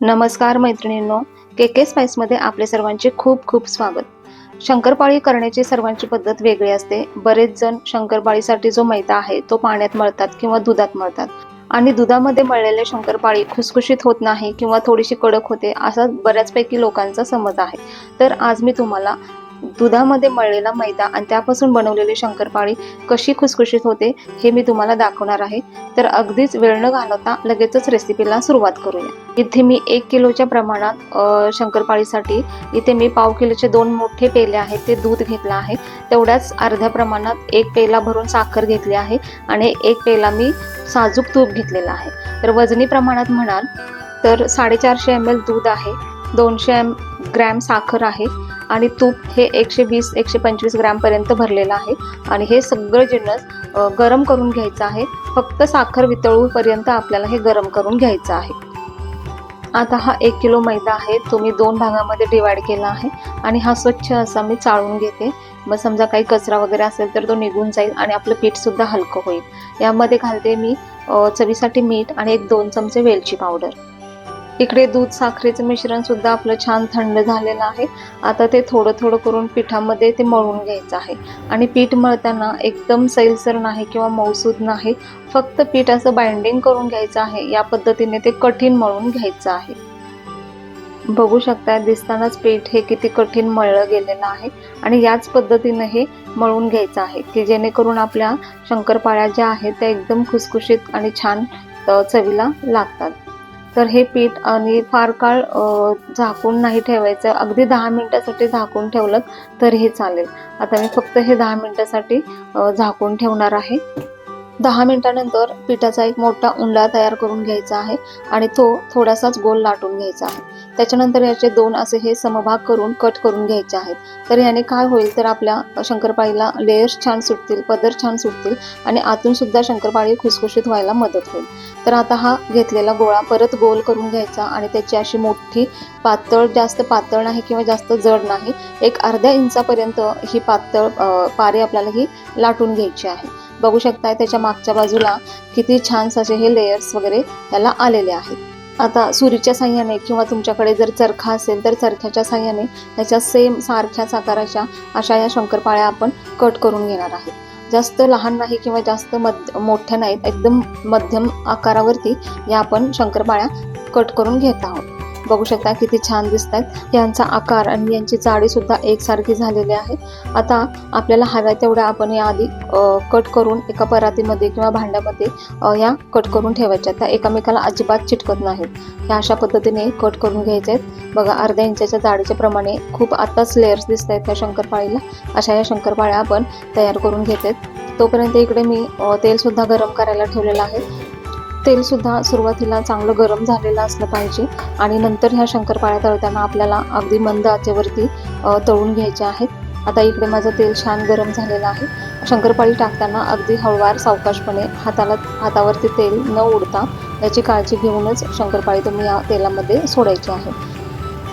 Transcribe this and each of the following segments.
नमस्कार मैत्रिणींनो के के स्पाइसमध्ये आपले सर्वांचे खूप खूप स्वागत. शंकरपाळी करण्याची सर्वांची पद्धत वेगळी असते. बरेच जण शंकरपाळीसाठी जो मैदा आहे तो पाण्यात मळतात किंवा दुधात मळतात. आणि दुधामध्ये मळलेले शंकरपाळी खुसखुशीत होत नाही किंवा थोडीशी कडक होते असा बऱ्याचपैकी लोकांचा समज आहे. तर आज मी तुम्हाला दुधामध्ये मळलेला मैदा आणि त्यापासून बनवलेली शंकरपाळी कशी खुसखुशीत होते हे मी तुम्हाला दाखवणार आहे. तर अगदीच वेळ न घालवता लगेचच रेसिपीला सुरुवात करूया. इथे मी एक किलोच्या प्रमाणात शंकरपाळीसाठी इथे मी पाव किलोचे दोन मोठे पेले आहेत ते दूध घेतलं आहे. तेवढ्याच अर्ध्या प्रमाणात एक पेला भरून साखर घेतली आहे आणि एक पेला मी साजूक तूप घेतलेला आहे. तर वजनी प्रमाणात म्हणाल तर साडेचारशे एम एल दूध आहे दोनशे एम ग्रॅम साखर आहे आणि तूप हे एकशे वीस एकशे पंचवीस ग्रॅमपर्यंत भरलेलं आहे. आणि हे सगळं जिन्नस गरम करून घ्यायचं आहे. फक्त साखर वितळूपर्यंत आपल्याला हे गरम करून घ्यायचं आहे. आता हा एक किलो मैदा आहे. तो मी दोन भागामध्ये डिवाइड केला आहे. आणि हा स्वच्छ असा मी चाळून घेते. मग समजा काही कचरा वगैरे असेल तर तो निघून जाईल आणि आपलं पीठसुद्धा हलकं होईल. यामध्ये घालते मी चवीसाठी मीठ आणि एक दोन चमचे वेलची पावडर. इकडे दूध साखरेचं मिश्रण सुद्धा आपलं छान थंड झालेलं आहे. आता ते थोडं थोडं करून पिठामध्ये ते मळून घ्यायचं आहे. आणि पीठ मळताना एकदम सैलसर नाही किंवा मौसूद नाही फक्त पीठ असं बाइंडिंग करून घ्यायचं आहे. या पद्धतीने ते कठीण मळून घ्यायचं आहे. बघू शकता दिसतानाच पीठ हे किती कठीण मळलं गेलेलं आहे. आणि याच पद्धतीने हे मळून घ्यायचं आहे की जेणेकरून आपल्या शंकरपाळ्या ज्या आहेत त्या एकदम खुसखुशीत आणि छान चवीला लागतात. तर हे पीठ आणि फार काळ झाकून नाही ठेवायचं. अगदी दहा मिनिटासाठी झाकून ठेवलं तरीही हे चालेल. आता मी फक्त हे दहा मिनिटासाठी झाकून ठेवणार आहे. दहा मिनिटानंतर पिठाचा एक मोठा उंडा तयार करून घ्यायचा आहे आणि तो थोडासाच गोल लाटून घ्यायचा आहे. त्याच्यानंतर याचे दोन असे हे समभाग करून कट करून घ्यायचे आहेत. तर याने काय होईल तर आपल्या शंकरपाळीला लेयर्स छान सुटतील पदर छान सुटतील आणि आतून सुद्धा शंकरपाळी खुसखुशीत व्हायला मदत होईल. तर आता हा घेतलेला गोळा परत गोल करून घ्यायचा आणि त्याची अशी मोठी पातळ जास्त पातळ नाही किंवा जास्त जड नाही एक अर्ध्या इंचापर्यंत ही पातळ पारे आपल्याला ही लाटून घ्यायची आहे. बघू शकताय त्याच्या मागच्या बाजूला किती छान असे हे लेयर्स वगैरे त्याला आलेले आहेत. आता सुरीच्या साह्याने किंवा तुमच्याकडे जर चरखा असेल तर चरख्याच्या साह्याने त्याच्या सेम सारख्याच आकाराच्या अशा या शंकरपाळ्या आपण कट करून घेणार आहेत. जास्त लहान नाही किंवा जास्त मध्य मोठ्या नाहीत एकदम मध्यम आकारावरती या आपण शंकरपाळ्या कट करून घेत आहोत. बघू शकता किती छान दिसत आहेत यांचा आकार आणि यांची जाडी सुद्धा एकसारखी झालेली आहे. आता आपल्याला हव्या तेवढ्या आपण या आधी कट करून एका परातीमध्ये किंवा भांड्यामध्ये या कट करून ठेवायच्या. त्या एकामेकाला अजिबात चिटकत नाहीत. ह्या अशा पद्धतीने कट करून घ्यायचे आहेत. बघा अर्ध्या इंचाच्या जाडीच्या प्रमाणे खूप आत्ताच लेअर्स दिसत आहेत त्या शंकरपाळीला. अशा या शंकरपाळ्या आपण तयार करून घेत आहेत. तोपर्यंत इकडे मी तेलसुद्धा गरम करायला ठेवलेलं आहे. तेलसुद्धा सुरुवातीला चांगलं गरम झालेलं असलं पाहिजे आणि नंतर ह्या शंकरपाळ्या तळताना आपल्याला अगदी मंद आचेवरती तळून घ्यायच्या आहेत. आता इकडे माझं तेल छान गरम झालेलं आहे. शंकरपाळी टाकताना अगदी हळवार सावकाशपणे हाताला हातावरती तेल न उडता याची काळजी घेऊनच शंकरपाळी तुम्ही या तेलामध्ये सोडायची आहे.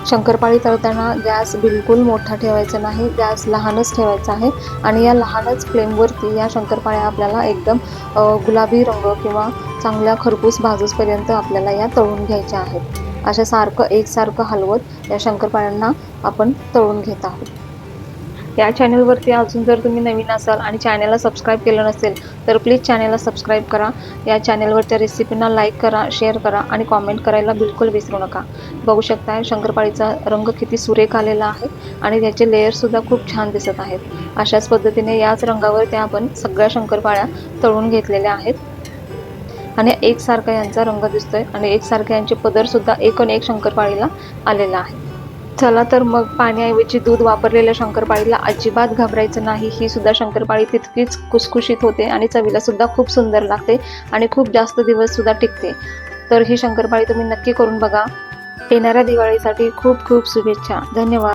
शंकरपाळी तळताना गॅस बिलकुल मोठा ठेवायचा नाही गॅस लहानच ठेवायचा आहे आणि या लहानच फ्लेमवरती या शंकरपाळ्या आपल्याला एकदम गुलाबी रंग किंवा चांगल्या खरपूस भाजूसपर्यंत आपल्याला या तळून घ्यायच्या आहेत. अशा सारखं एकसारखं हलवत या शंकरपाळ्यांना आपण तळून घेत आहोत. या चॅनलवरती अजून जर तुम्ही नवीन असाल आणि चॅनलला सबस्क्राईब केलं नसेल तर प्लीज चॅनलला सबस्क्राईब करा. या चॅनलवरच्या रेसिपींना लाईक करा शेअर करा आणि कॉमेंट करायला बिलकुल विसरू नका. बघू शकता शंकरपाळीचा रंग किती सुरेख आलेला आहे आणि त्याचे लेअरसुद्धा खूप छान दिसत आहेत. अशाच पद्धतीने याच रंगावरती आपण सगळ्या शंकरपाळ्या तळून घेतलेल्या आहेत. आणि एकसारखा यांचा रंग दिसतोय आणि एकसारखा यांचे पदरसुद्धा एक आणि एक शंकरपाळीला आलेला आहे. चला तर मग पाण्याऐवजी दूध वापरलेल्या शंकरपाळीला अजिबात घाबरायचं नाही. ही सुद्धा शंकरपाळी तितकीच कुसकुशीत होते आणि चवीला सुद्धा खूप सुंदर लागते आणि खूप जास्त दिवस सुद्धा टिकते. तर ही शंकरपाळी तुम्ही नक्की करून बघा. येणाऱ्या दिवाळीसाठी खूप खूप शुभेच्छा. धन्यवाद.